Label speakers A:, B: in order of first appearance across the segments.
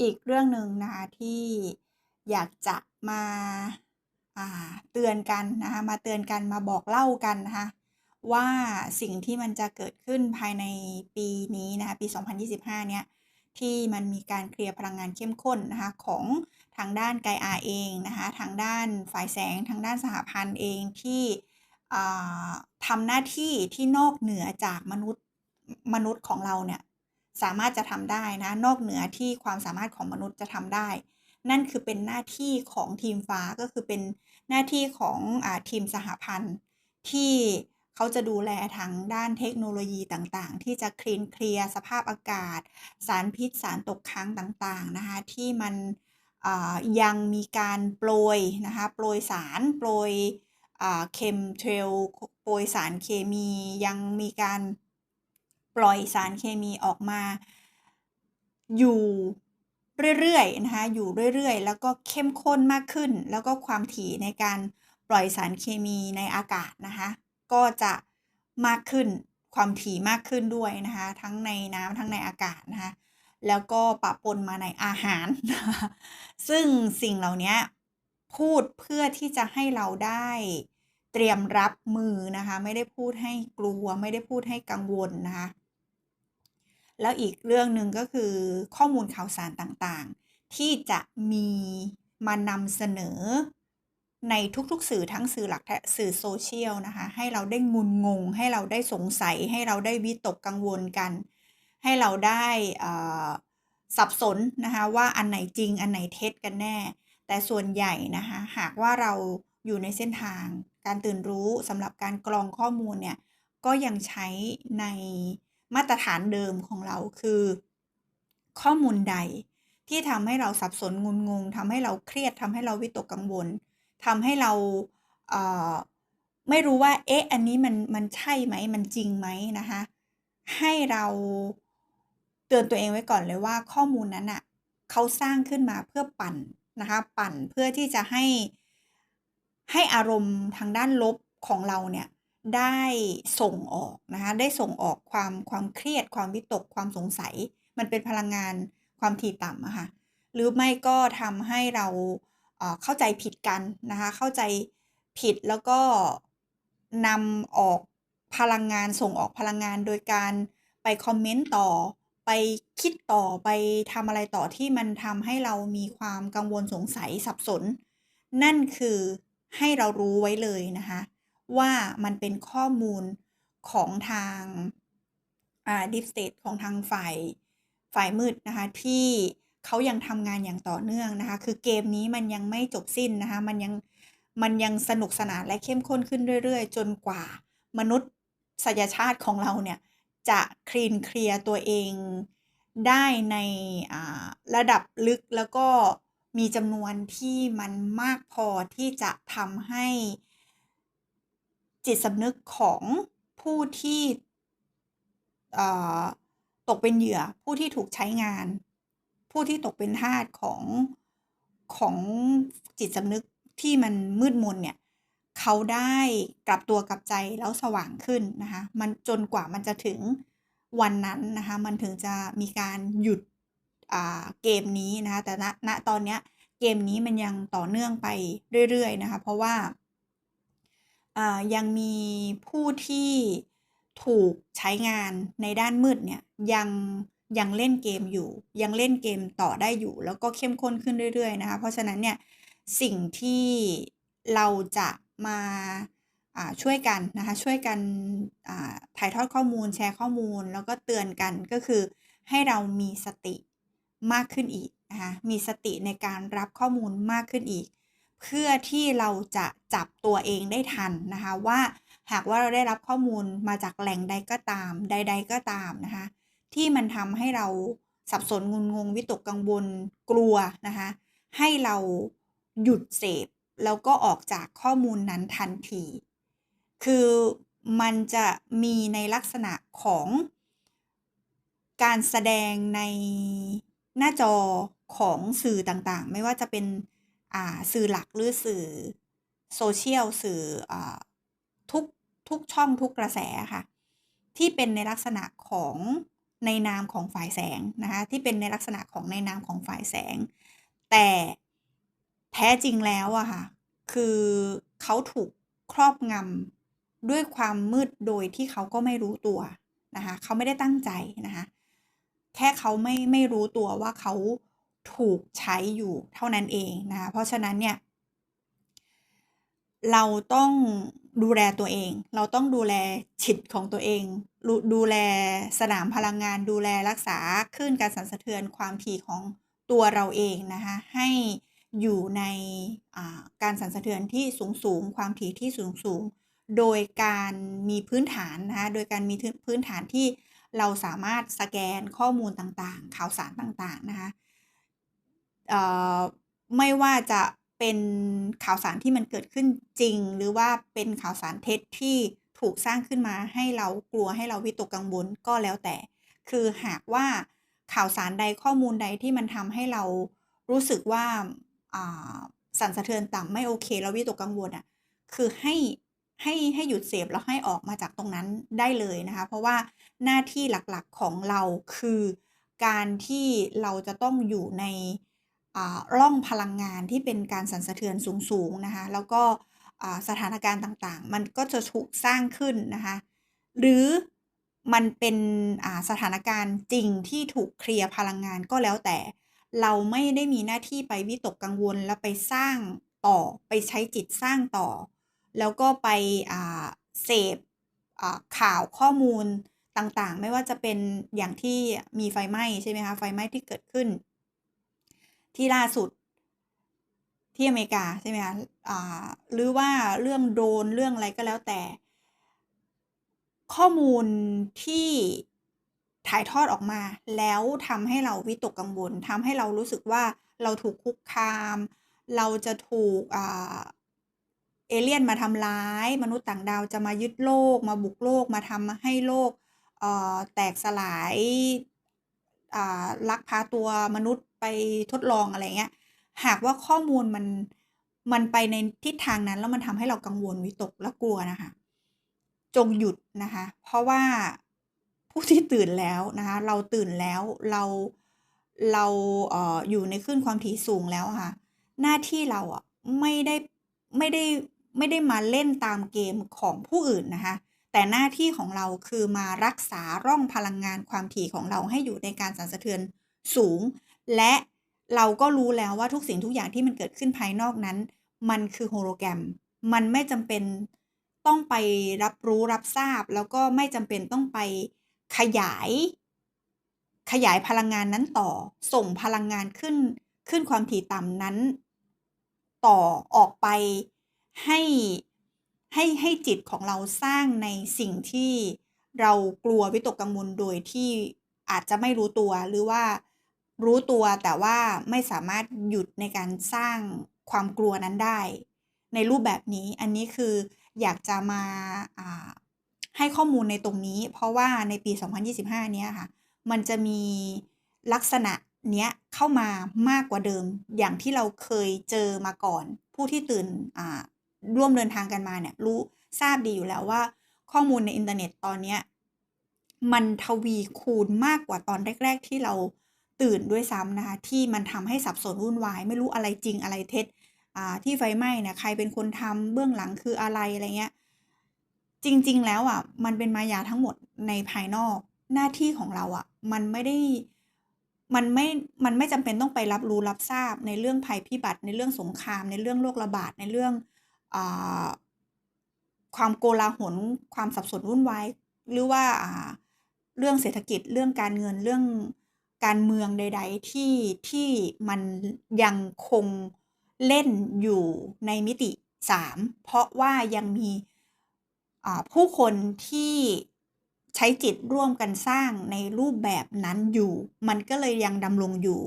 A: อีกเรื่องหนึ่งนะคะที่อยากจะมาเตือนกันนะคะมาเตือนกันมาบอกเล่ากันนะคะว่าสิ่งที่มันจะเกิดขึ้นภายในปีนี้นะคะปี 2025 เนี่ยที่มันมีการเคลียร์พลังงานเข้มข้นนะคะของทางด้านไกอาเองนะคะทางด้านฝ่ายแสงทางด้านสหพันธ์เองที่ทำหน้าที่ที่นอกเหนือจากมนุษย์มนุษย์ของเราเนี่ย สามารถจะทำได้นะนอกเหนือที่ความสามารถของมนุษย์จะทำได้ นั่นคือเป็นหน้าที่ของทีมฟ้าก็คือเป็นหน้าที่ของอาทีมสหพันธ์ ที่เขาจะดูแลทางด้านเทคโนโลยีต่างๆ ที่จะคลีนเคลียร์สภาพอากาศ สารพิษสารตกค้างต่างๆนะคะที่มันอ่ายังมีการโปรยนะคะโปรยสารโปรยอ่าเคมเทรลโปรยสารเคมียังมีการ ปล่อยสารเคมีออกมา อยู่เรื่อยๆนะคะอยู่เรื่อยๆ แล้วก็เข้มข้นมากขึ้น แล้วก็ความถี่ในการปล่อยสารเคมีในอากาศนะคะ ก็จะมากขึ้นความถี่มากขึ้นด้วยนะคะ ทั้งในน้ำทั้งในอากาศนะคะแล้วก็ปะปนมาในอาหาร ซึ่งสิ่งเหล่านี้พูดเพื่อที่จะให้เราได้ เตรียมรับมือนะคะ ไม่ได้พูดให้กลัว ไม่ได้พูดให้กังวลนะคะ แล้วอีกเรื่องหนึ่งก็คือข้อมูลข่าวสารต่างๆ ที่จะมีมานำเสนอในทุกๆสื่อทั้งสื่อหลักและสื่อโซเชียลนะคะ ให้เราได้งุนงง ให้เราได้สงสัย ให้เราได้วิตกกังวลกัน ให้เราได้สับสนนะคะว่าอันไหนจริงอันไหนเท็จกันแน่ แต่ส่วนใหญ่นะคะหากว่าเราอยู่ในเส้นทาง การตื่นรู้สำหรับการกรองข้อมูลเนี่ยก็ยังใช้ในมาตรฐานเดิมของเราคือ ข้อมูลใดที่ทำให้เราสับสนงุนงงทำให้เราเครียดทำให้เราวิตกกังวลทำให้เราเไม่รู้ว่า เอ๊ะ อันนี้มันมันใช่ไหม มันจริงไหมนะคะ ให้เราเตือนตัวเองไว้ก่อนเลยว่าข้อมูลนั้นอะ่ะเขาสร้างขึ้นมาเพื่อปั่นนะคะ ปั่นเพื่อที่จะให้ ให้อารมณ์ทางด้านลบของเราเนี่ยได้ส่งออกนะคะได้ส่งออกความความเครียด ความวิตกความสงสัย มันเป็นพลังงานความถี่ต่ำอะค่ะหรือไม่ก็ทำให้เราเข้าใจผิดกันนะคะเข้าใจผิดแล้วก็นำออกพลังงานส่งออกพลังงานโดยการไปคอมเมนต์ต่อ ไปคิดต่อไปทำอะไรต่อที่มันทำให้เรามีความกังวลสงสัยสับสน นั่นคือ ให้เรารู้ไว้เลยนะคะ ว่ามันเป็นข้อมูลของทางอ่าดิฟสเตทของทางฝ่ายฝ่ายมืดนะคะ ที่เขายังทำงานอย่างต่อเนื่องนะคะ คือเกมนี้มันยังไม่จบสิ้นนะคะ มันยังมันยังสนุกสนานและเข้มข้นขึ้นเรื่อย ๆ จนกว่ามนุษย์สยชาติของเราเนี่ย จะคลีนเคลียร์ตัวเองได้ในระดับลึกแล้วก็ มีจำนวนที่มันมากพอที่จะทำให้จิตสำนึกของผู้ที่ตกเป็นเหยื่อ ผู้ที่ถูกใช้งาน ผู้ที่ตกเป็นทาสของของจิตสำนึกที่มันมืดมนเนี่ยเขาได้กลับตัวกลับใจแล้วสว่างขึ้นนะคะมันจนกว่ามันจะถึงวันนั้นนะคะมันถึงจะมีการหยุด เกมนี้นะคะแต่ณณตอนนี้เกมนี้มันยังต่อเนื่องไปเรื่อยๆนะคะเพราะว่ายังมีผู้ที่ถูกใช้งานในด้านมืดเนี่ยยังยังเล่นเกมอยู่ ยังเล่นเกมต่อได้อยู่ แล้วก็เข้มข้นขึ้นเรื่อยๆนะคะเพราะฉะนั้นเนี่ยสิ่งที่เราจะมาช่วยกันนะคะช่วยกันถ่ายทอดข้อมูลแชร์ข้อมูล แล้วก็เตือนกันก็คือให้เรามีสติ มากขึ้นอีกนะคะมีสติในการรับข้อมูลมากขึ้นอีก เพื่อที่เราจะจับตัวเองได้ทันนะคะว่าหากว่าเราได้รับข้อมูลมาจากแหล่งใดก็ตาม ใด ๆ ก็ตามนะคะที่มันทำให้เราสับสนงุนงงวิตกกังวลกลัวนะคะให้เราหยุดเสพแล้วก็ออกจากข้อมูลนั้นทันที คือมันจะมีในลักษณะของการแสดงใน หน้าจอของสื่อต่างๆ ไม่ว่าจะเป็นสื่อหลักหรือสื่อโซเชียลสื่ออทุกทุกช่องทุกกระแสค่ะ ที่เป็นในลักษณะของในนามของฝ่ายแสงนะคะที่เป็นในลักษณะของในนามของฝ่ายแสง แต่แท้จริงแล้วอะค่ะคือเขาถูกครอบงำด้วยความมืดโดยที่เขาก็ไม่รู้ตัวนะคะเขาไม่ได้ตั้งใจนะคะ แค่เขาไม่ไม่รู้ตัวว่าเขาถูกใช้อยู่เท่านั้นเองนะคะเพราะฉะนั้นเนี่ย เราต้องดูแลตัวเอง เราต้องดูแลจิตของตัวเองดูดูแลสนามพลังงาน ดูแลรักษาคลื่นการสั่นสะเทือนความถี่ของตัวเราเองนะคะให้อยู่ในการสั่นสะเทือนที่สูงสูงความถี่ที่สูงสูงโดยการมีพื้นฐานนะคะโดยการมีพื้นฐานที่ เราสามารถสแกนข้อมูลต่างๆ ข่าวสารต่างๆนะคะเอ่อไม่ว่าจะเป็นข่าวสารที่มันเกิดขึ้นจริง หรือว่าเป็นข่าวสารเท็จที่ถูกสร้างขึ้นมาให้เรากลัวให้เราวิตกกังวลก็แล้วแต่ คือหากว่าข่าวสารใดข้อมูลใดที่มันทำให้เรารู้สึกว่าอ่าสั่นสะเทือนต่ำไม่โอเคแล้ววิตกกังวลอะคือให้ให้ให้หยุดเสพแล้วให้ออกมาจากตรงนั้นได้เลยนะคะ เพราะว่า หน้าที่หลักๆของเราคือการที่เราจะต้องอยู่ในร่องพลังงานที่เป็นการสั่นสะเทือนสูงๆนะคะ แล้วก็สถานการณ์ต่างๆ มันก็จะถูกสร้างขึ้นนะคะ หรือมันเป็นสถานการณ์จริงที่ถูกเคลียร์พลังงานก็แล้วแต่ เราไม่ได้มีหน้าที่ไปวิตกกังวลแล้วไปสร้างต่อไปใช้จิตสร้างต่อ แล้วก็ไปเสพข่าวข้อมูล ต่างๆ ไม่ว่าจะเป็นอย่างที่มีไฟไหม้ใช่ไหมคะไฟไหม้ที่เกิดขึ้น ที่ล่าสุดที่อเมริกาใช่ไหมคะหรือว่าเรื่องโดนเรื่องอะไรก็แล้วแต่ ข้อมูลที่ถ่ายทอดออกมา แล้วทำให้เราวิตกกังวลทำให้เรารู้สึกว่าเราถูกคุกคาม เราจะถูกเอเลี่ยนมาทำร้าย มนุษย์ต่างดาวจะมายึดโลก มาบุกโลก มาทำให้โลก แตกสลายลักพาตัวมนุษย์ไปทดลองอะไรเงี้ย หากว่าข้อมูลมันมันไปในทิศทางนั้นแล้วมันทำให้เรากังวลวิตกและกลัวนะคะ จงหยุดนะคะ เพราะว่าผู้ที่ตื่นแล้วนะคะ เราตื่นแล้วเราเราเอ่ออยู่ในขึ้นความถี่สูงแล้วค่ะ หน้าที่เราอะไม่ได้ไม่ได้ไม่ได้มาเล่นตามเกมของผู้อื่นนะคะ แต่หน้าที่ของเราคือมารักษาร่องพลังงานความถี่ของเราให้อยู่ในการสั่นสะเทือนสูง และเราก็รู้แล้วว่าทุกสิ่งทุกอย่างที่มันเกิดขึ้นภายนอกนั้น มันคือโฮโลแกรม มันไม่จำเป็นต้องไปรับรู้รับทราบ แล้วก็ไม่จำเป็นต้องไปขยาย ขยายพลังงานนั้นต่อ ส่งพลังงานขึ้นขึ้นความถี่ต่ำนั้น ต่อออกไปให้ ให้ให้จิตของเราสร้างในสิ่งที่เรากลัววิตกกังวลโดยที่อาจจะไม่รู้ตัวหรือว่ารู้ตัวแต่ว่าไม่สามารถหยุดในการสร้างความกลัวนั้นได้ ในรูปแบบนี้อันนี้คืออยากจะมาให้ข้อมูลในตรงนี้ เพราะว่าในปี 2025 เนี้ยค่ะ มันจะมีลักษณะเนี้ยเข้ามามากกว่าเดิมอย่างที่เราเคยเจอมาก่อน ผู้ที่ตื่นอ่า ร่วมเดินทางกันมาเนี่ยรู้ทราบดีอยู่แล้วว่า ข้อมูลในอินเทอร์เน็ตตอนเนี้ยมันทวีคูณมากกว่าตอนแรก ๆ ที่เราตื่นด้วยซ้ำนะคะที่มันทำให้สับสนวุ่นวาย ไม่รู้อะไรจริงอะไรเท็จอ่าที่ไฟไหม้เนี่ยใครเป็นคนทำเบื้องหลังคืออะไรอะไรเงี้ยจริง ๆ แล้วอะมันเป็นมายาทั้งหมดในภายนอกหน้าที่ของเราอะมันไม่ได้มันไม่ มันไม่จำเป็นต้องไปรับรู้รับทราบในเรื่องภัยพิบัติในเรื่องสงคราม ในเรื่องโรคระบาดในเรื่อง ความโกลาหลความสับสนวุ่นวายหรือว่าเรื่องเศรษฐกิจเรื่องการเงินเรื่องการเมืองใด ๆ ที่ที่มันยังคงเล่นอยู่ในมิติ 3 เพราะว่ายังมีผู้คนที่ใช้จิตร่วมกันสร้างในรูปแบบนั้นอยู่ มันก็เลยยังดำรงอยู่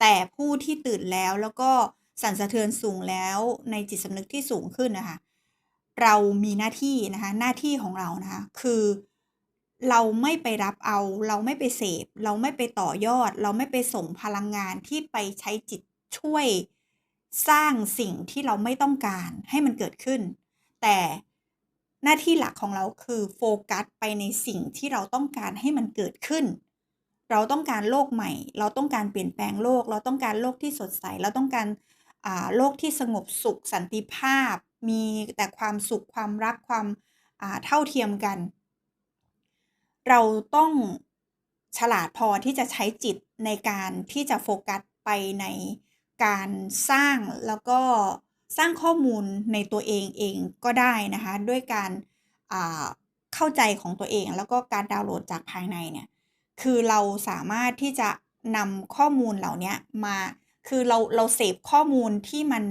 A: แต่ผู้ที่ตื่นแล้วแล้วก็ สั่นสะเทือนสูงแล้วในจิตสำนึกที่สูงขึ้นนะคะ เรามีหน้าที่นะคะ หน้าที่ของเรานะคะ คือเราไม่ไปรับเอา เราไม่ไปเสพ เราไม่ไปต่อยอด เราไม่ไปส่งพลังงานที่ไปใช้จิตช่วยสร้างสิ่งที่เราไม่ต้องการให้มันเกิดขึ้น แต่หน้าที่หลักของเราคือโฟกัสไปในสิ่งที่เราต้องการให้มันเกิดขึ้น เราต้องการโลกใหม่ เราต้องการเปลี่ยนแปลงโลก เราต้องการโลกที่สดใส เราต้องการ โลกที่สงบสุขสันติภาพ มีแต่ความสุขความรักความเท่าเทียมกัน เราต้องฉลาดพอที่จะใช้จิตในการที่จะโฟกัสไปในการสร้างแล้วก็สร้างข้อมูลในตัวเองเองก็ได้นะคะ ด้วยการาเข้าใจของตัวเองแล้วก็การดาวน์โหลดจากภายในเนี่ยคือเราสามารถที่จะนำข้อมูลเหล่านี้มา คือเราเราเสพข้อมูลที่มัน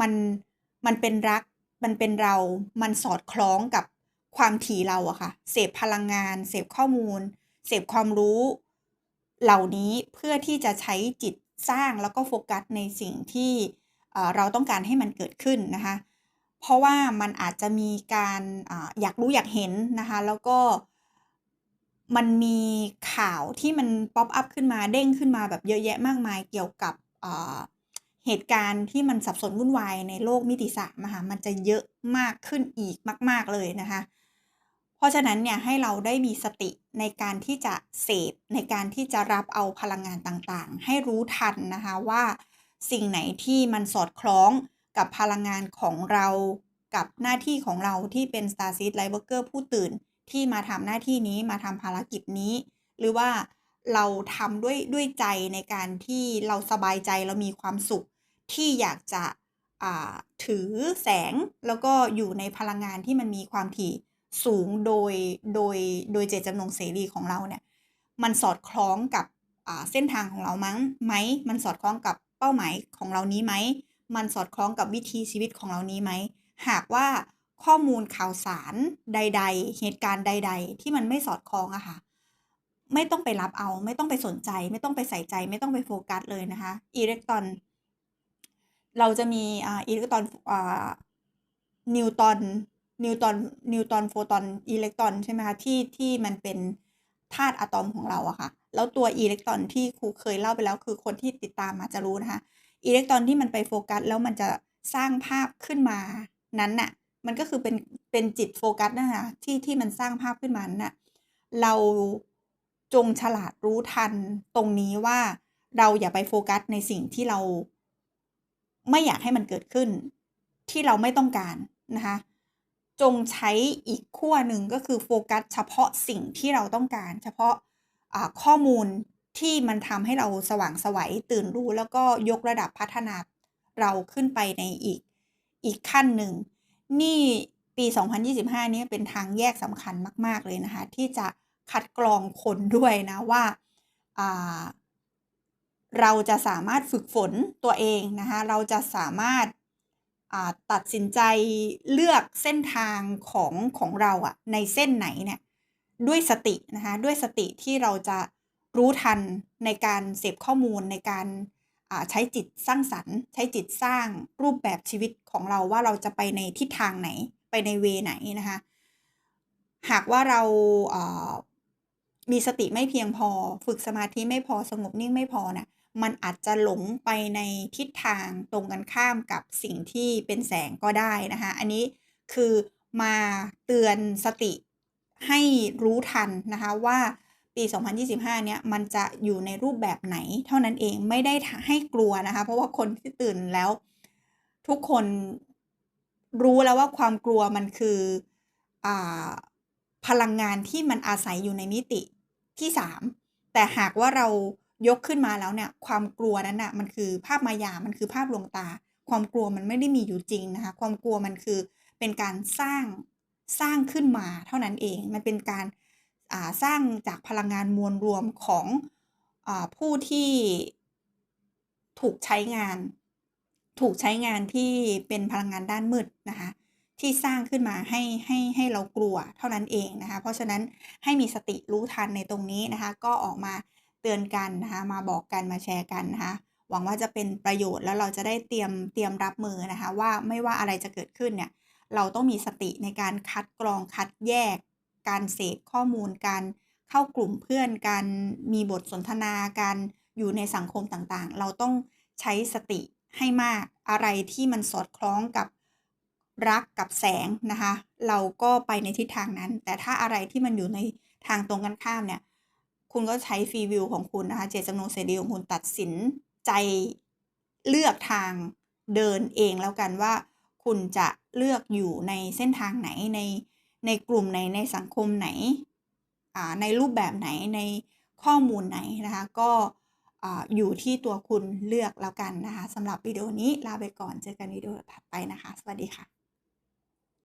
A: มันมันเป็นรัก มันเป็นเรา มันสอดคล้องกับความถี่เราอะค่ะ เสพพลังงาน เสพข้อมูล เสพความรู้เหล่านี้เพื่อที่จะใช้จิตสร้างแล้วก็โฟกัสในสิ่งที่เราต้องการให้มันเกิดขึ้นนะคะ เพราะว่ามันอาจจะมีการออยากรู้อยากเห็นนะคะ แล้วก็มันมีข่าวที่มันป๊อปอัพขึ้นมาเด้งขึ้นมาแบบเยอะแยะมากมายเกี่ยวกับ เหตุการณ์ที่มันสับสนวุ่นวายในโลกมิติสามอะค่ะมันจะเยอะมากขึ้นอีกมาก ๆเลยนะคะ เพราะฉะนั้นเนี่ยให้เราได้มีสติในการที่จะเสพในการที่จะรับเอาพลังงานต่างๆ ให้รู้ทันนะคะว่าสิ่งไหนที่มันสอดคล้องกับพลังงานของเรากับหน้าที่ของเราที่เป็น Starseed Lightworker ผู้ตื่นที่มาทำหน้าที่นี้มาทำภารกิจนี้ หรือว่า เราทำด้วยด้วยใจในการที่เราสบายใจเรามีความสุขที่อยากจะอ่าถือแสงแล้วก็อยู่ในพลังงานที่มันมีความถี่สูงโดยโดยโดยเจตจำนงเสรีของเราเนี่ยมันสอดคล้องกับเส้นทางของเรามั้งไหมมันสอดคล้องกับเป้าหมายของเรานี้ไหมมันสอดคล้องกับวิถีชีวิตของเรานี้ไหมหากว่าข้อมูลข่าวสารใด ๆ เหตุการณ์ใด ๆ ที่มันไม่สอดคล้องอะค่ะ ไม่ต้องไปรับเอา ไม่ต้องไปสนใจ ไม่ต้องไปใส่ใจ ไม่ต้องไปโฟกัสเลยนะคะอิเล็กตรอน เราจะมีอ่าอิเล็กตรอนอ่านิวตอนนิวตอนนิวตอนโฟตอนอิเล็กตรอนใช่ไหมคะที่ที่มันเป็นธาตุอะตอมของเราอะค่ะ แล้วตัวอิเล็กตรอนที่ครูเคยเล่าไปแล้ว คือคนที่ติดตามมาจะรู้นะคะอิเล็กตรอนที่มันไปโฟกัส แล้วมันจะสร้างภาพขึ้นมานั้นน่ะ มันก็คือเป็นเป็นจิตโฟกัสนั่นน่ะที่ที่มันสร้างภาพขึ้นมานั้นน่ะเรา จงฉลาดรู้ทันตรงนี้ว่าเราอย่าไปโฟกัสในสิ่งที่เรา ไม่อยากให้มันเกิดขึ้น ที่เราไม่ต้องการนะคะ จงใช้อีกขั้วหนึ่งก็คือโฟกัสเฉพาะสิ่งที่เราต้องการ เฉพาะข้อมูลที่มันทำให้เราสว่างสวัยตื่นรู้แล้วก็ยกระดับพัฒนาเราขึ้นไปในอีกอีกขั้นหนึ่ง นี่ปี 2025 นี้เป็นทางแยกสำคัญมาก ๆ เลยนะคะ ที่จะ คัดกรองคนด้วยนะว่าาเราจะสามารถฝึกฝนตัวเองนะคะเราจะสามารถาตัดสินใจเลือกเส้นทางของของเราอะในเส้นไหนเนี่ยด้วยสตินะคะด้วยสติที่เราจะรู้ทันในการเสพข้อมูลในการใช้จิตสร้างสรรค์ ใช้จิตสร้างรูปแบบชีวิตของเราว่าเราจะไปในทิศทางไหนไปในเวไหนนะคะหากว่าเราอ่า มีสติไม่เพียงพอ ฝึกสมาธิไม่พอสงบนิ่งไม่พอนี่ยมันอาจจะหลงไปในทิศทางตรงกันข้ามกับสิ่งที่เป็นแสงก็ได้นะคะอันนี้คือมาเตือนสติให้รู้ทันนะคะว่าปี 2025 เนี้ยมันจะอยู่ในรูปแบบไหนเท่านั้นเองไม่ได้ให้กลัวนะคะ เพราะว่าคนที่ตื่นแล้ว ทุกคนรู้แล้วว่าความกลัวมันคืออ่าพลังงานที่มันอาศัยอยู่ในมิติ ที่3แต่หากว่าเรายกขึ้นมาแล้วเนี่ย ความกลัวนั้นน่ะมันคือภาพมายามันคือภาพลวงตา ความกลัวมันไม่ได้มีอยู่จริงนะคะ ความกลัวมันคือเป็นการสร้างสร้างขึ้นมาเท่านั้นเอง มันเป็นการาสร้างจากพลังงานมวลรวมของอผู้ที่ถูกใช้งาน ถูกใช้งานที่เป็นพลังงานด้านมืดนะคะ ที่สร้างขึ้นมาให้ให้ให้เรากลัวเท่านั้นเองนะคะ เพราะฉะนั้นให้มีสติรู้ทันในตรงนี้นะคะ ก็ออกมาเตือนกันนะคะมาบอกกันมาแชร์กันนะคะหวังว่าจะเป็นประโยชน์แล้วเราจะได้เตรียมเตรียมรับมือนะคะ ว่าไม่ว่าอะไรจะเกิดขึ้นเนี่ยเราต้องมีสติในการคัดกรองคัดแยก การเสพข้อมูลการเข้ากลุ่มเพื่อนการมีบทสนทนาการอยู่ในสังคมต่างๆ เราต้องใช้สติให้มากอะไรที่มันสอดคล้องกับ รักกับแสงนะคะ เราก็ไปในทิศทางนั้น แต่ถ้าอะไรที่มันอยู่ในทางตรงกันข้ามเนี่ย คุณก็ใช้ฟรีวิวของคุณนะคะ เจตจำนงเสรีของคุณตัดสินใจเลือกทางเดินเองแล้วกันว่า คุณจะเลือกอยู่ในเส้นทางไหนในในกลุ่มไหนในสังคมไหนในรูปแบบไหนในข้อมูลไหนนะคะ ก็อ่าอยู่ที่ตัวคุณเลือกแล้วกันนะคะสำหรับวิดีโอนี้ลาไปก่อนเจอกันวิดีโอถัดไปนะคะ สวัสดีค่ะ